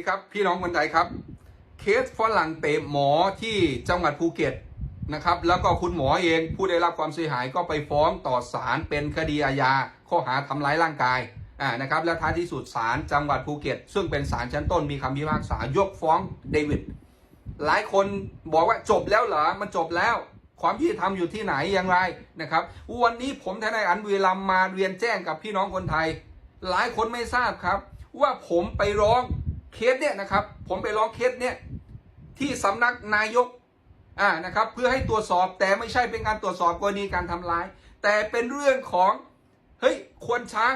ดีครับ พี่น้องคนไทยครับ เคสฝรั่งเตะหมอที่จังหวัดภูเก็ตนะครับ แล้วก็คุณหมอเองผู้ได้รับความเสียหายก็ไปฟ้องต่อศาลเป็นคดีอาญาข้อหาทำร้ายร่างกายอ่านะครับและท้ายที่สุดศาลจังหวัดภูเก็ต ซึ่งเป็นศาลชั้นต้นมีคำพิพากษายกฟ้องเดวิดหลายคนบอกว่าจบแล้วเหรอมันจบแล้วความยุติธรรมอยู่ที่ไหนอย่างไรนะครับ วันนี้ผมทนายอันวีรัมมาเรียนแจ้งกับพี่น้องคนไทย หลายคนไม่ทราบครับ ว่าผมไปร้อง เคสเนี่ยนะครับ ผมไปร้องเคสเนี่ยที่สำนักนายกอ่านะครับ เพื่อให้ตรวจสอบแต่ไม่ใช่เป็นการตรวจสอบกรณีการทำร้าย แต่เป็นเรื่องของเฮ้ยควรช้าง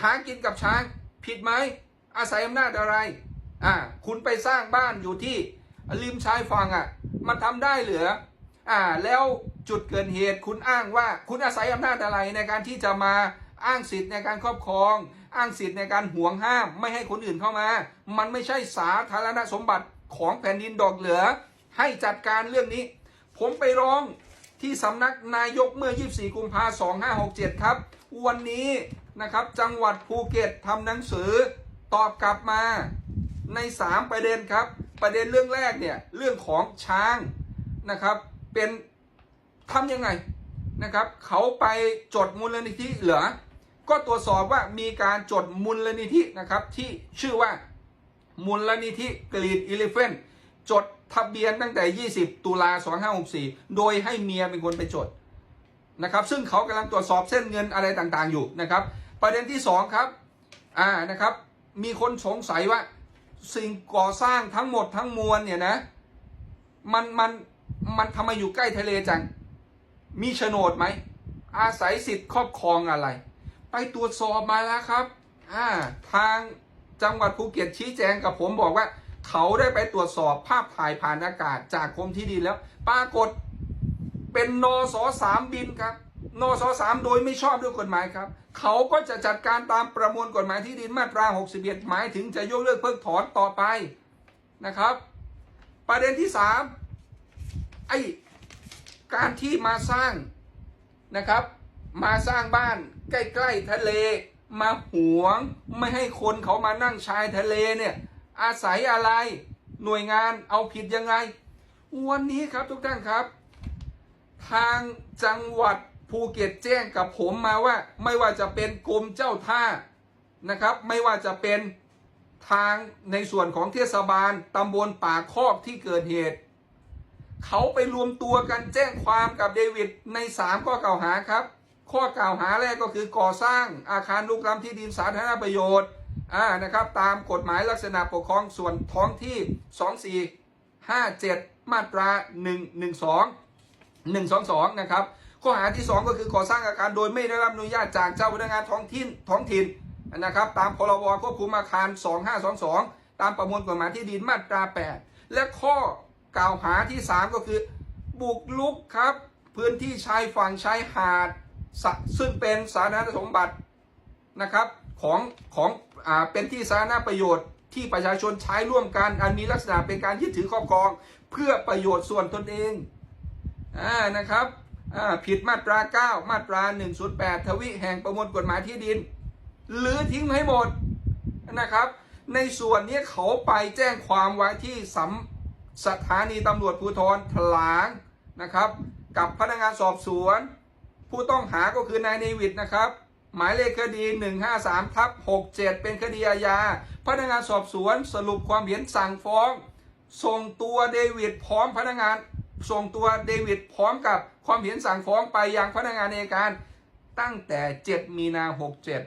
หากินกับช้าง ผิดไหมอาศัยอำนาจอะไรอ่าคุณไปสร้างบ้านอยู่ที่ริมชายฝั่งอะ มันทำได้เหรืออ่าแล้วจุดเกิดเหตุคุณอ้างว่าคุณอาศัยอำนาจอะไรในการที่จะมา อ้างสิทธิ์ในการครอบครอง อ้างสิทธิ์ในการห่วงห้าม ไม่ให้คนอื่นเข้ามา มันไม่ใช่สาธารณสมบัติของแผ่นดินดอกเหลือ ให้จัดการเรื่องนี้ ผมไปร้องที่สำนักนายกเมื่อ 24 กุมภาพันธ์2567 ครับ วันนี้นะครับจังหวัดภูเก็ตทำหนังสือตอบกลับมาใน 3 ประเด็นครับ ประเด็นเรื่องแรกเนี่ยเรื่องของช้างนะครับเป็นทำยังไงนะครับ เขาไปจดมูลนิธิเหรอ ก็ตรวจสอบว่ามีการจดมูลนิธินะครับที่ชื่อว่ามูลนิธิกรีดอิเลฟเฟนจดทะเบียนตั้งแต่ 20 ตุลา 2564 โดยให้เมียเป็นคนไปจดนะครับ ซึ่งเขากำลังตรวจสอบเส้นเงินอะไรต่างๆอยู่นะครับ ประเด็นที่ 2 ครับอ่านะครับ มีคนสงสัยว่าสิ่งก่อสร้างทั้งหมดทั้งมวลเนี่ยนะ มันมันมันทำไมอยู่ใกล้ทะเลจัง มีโฉนดไหม อาศัยสิทธิ์ครอบครองอะไร ไปตรวจสอบมาแล้วครับอ่าทางจังหวัดภูเก็ตชี้แจงกับผมบอกว่า เขาได้ไปตรวจสอบภาพถ่ายผ่านอากาศจากกรมที่ดินแล้ว ปรากฏเป็นนสสามบินครับนสสามโดยไม่ชอบด้วยกฎหมายครับ เขาก็จะจัดการตามประมวลกฎหมายที่ดินมาตรา 61 หมายถึงจะยกเลิกเพิกถอนต่อไปนะครับ ประเด็นที่สามไอ้การที่มาสร้างนะครับ มาสร้างบ้าน ใกล้ๆทะเล มาหวง ไม่ให้คนเขามานั่งชายทะเลเนี่ย อาศัยอะไรหน่วยงานเอาผิดยังไง วันนี้ครับทุกท่านครับ ทางจังหวัดภูเก็ตแจ้งกับผมมาว่า ไม่ว่าจะเป็นกรมเจ้าท่านะครับ ไม่ว่าจะเป็นทางในส่วนของเทศบาลตำบลป่าคอกที่เกิดเหตุ เขาไปรวมตัวกันแจ้งความกับเดวิดใน 3 ข้อกล่าวหาครับ ข้อกล่าวหาแรกก็คือก่อสร้างอาคารลุกล้ำที่ดินสาธารณประโยชน์อ่านะครับตามกฎหมายลักษณะปกครองส่วนท้องที่ 2457 มาตรา 112 122 นะครับ ข้อหาที่ 2 ก็คือก่อสร้างอาคารโดยไม่ได้รับอนุญาตจากเจ้าพนักงานท้องถิ่นท้องถิ่นนะครับตามพรบควบคุมอาคาร 2522 ตามประมวลกฎหมายที่ดินมาตรา 8 และข้อกล่าวหาที่ 3 ก็คือบุกลุกครับพื้นที่ชายฝั่งชายหาด ซึ่งเป็นสาธารณสมบัตินะครับของของอ่าเป็นที่สาธารณประโยชน์ที่ประชาชนใช้ร่วมกันอันมีลักษณะเป็นการยึดถือครอบครอง เพื่อประโยชน์ส่วนตนเองอ่านะครับอ่าผิดมาตรา 9 มาตรา 108 ทวิแห่งประมวลกฎหมายที่ดิน หรือทิ้งให้หมดนะครับ ในส่วนนี้เขาไปแจ้งความไว้ที่สำสถานีตำรวจภูธรถลางนะครับ กับพนักงานสอบสวน ผู้ต้องหาก็คือนายเนวิดนะครับ หมายเลขคดี 153ทับ67 เป็นคดีอาญาพนักงานสอบสวนสรุปความเห็นสั่งฟ้อง ส่งตัวเดวิดพร้อมพนักงานส่งตัวเดวิดพร้อมกับความเห็นสั่งฟ้องไปยังพนักงานอัยการตั้งแต่ 7 มีนา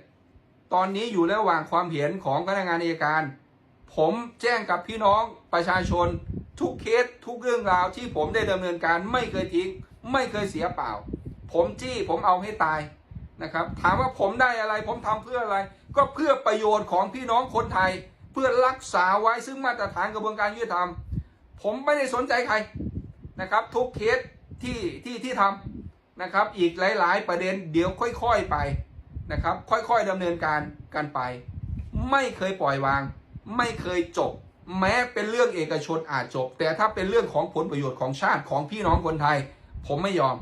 67 ตอนนี้อยู่ระหว่างความเห็นของพนักงานอัยการ ผมแจ้งกับพี่น้องประชาชน ทุกเคสทุกเรื่องราวที่ผมได้ดำเนินการไม่เคยทิ้ง ไม่เคยเสียเปล่า ผมจี้ผมเอาให้ตายนะครับ ถามว่าผมได้อะไร ผมทำเพื่ออะไร ก็เพื่อประโยชน์ของพี่น้องคนไทย เพื่อรักษาไว้ซึ่งมาตรฐานกระบวนการยุติธรรม ผมไม่ได้สนใจใครนะครับ ทุกเคสที่ที่ที่ทำนะครับ อีกหลาย ๆ ประเด็นเดี๋ยวค่อย ๆไปนะครับ ค่อยๆดำเนินการกันไป ไม่เคยปล่อยวาง ไม่เคยจบ แม้เป็นเรื่องเอกชนอาจจบ แต่ถ้าเป็นเรื่องของผลประโยชน์ของชาติของพี่น้องคนไทย ผมไม่ยอม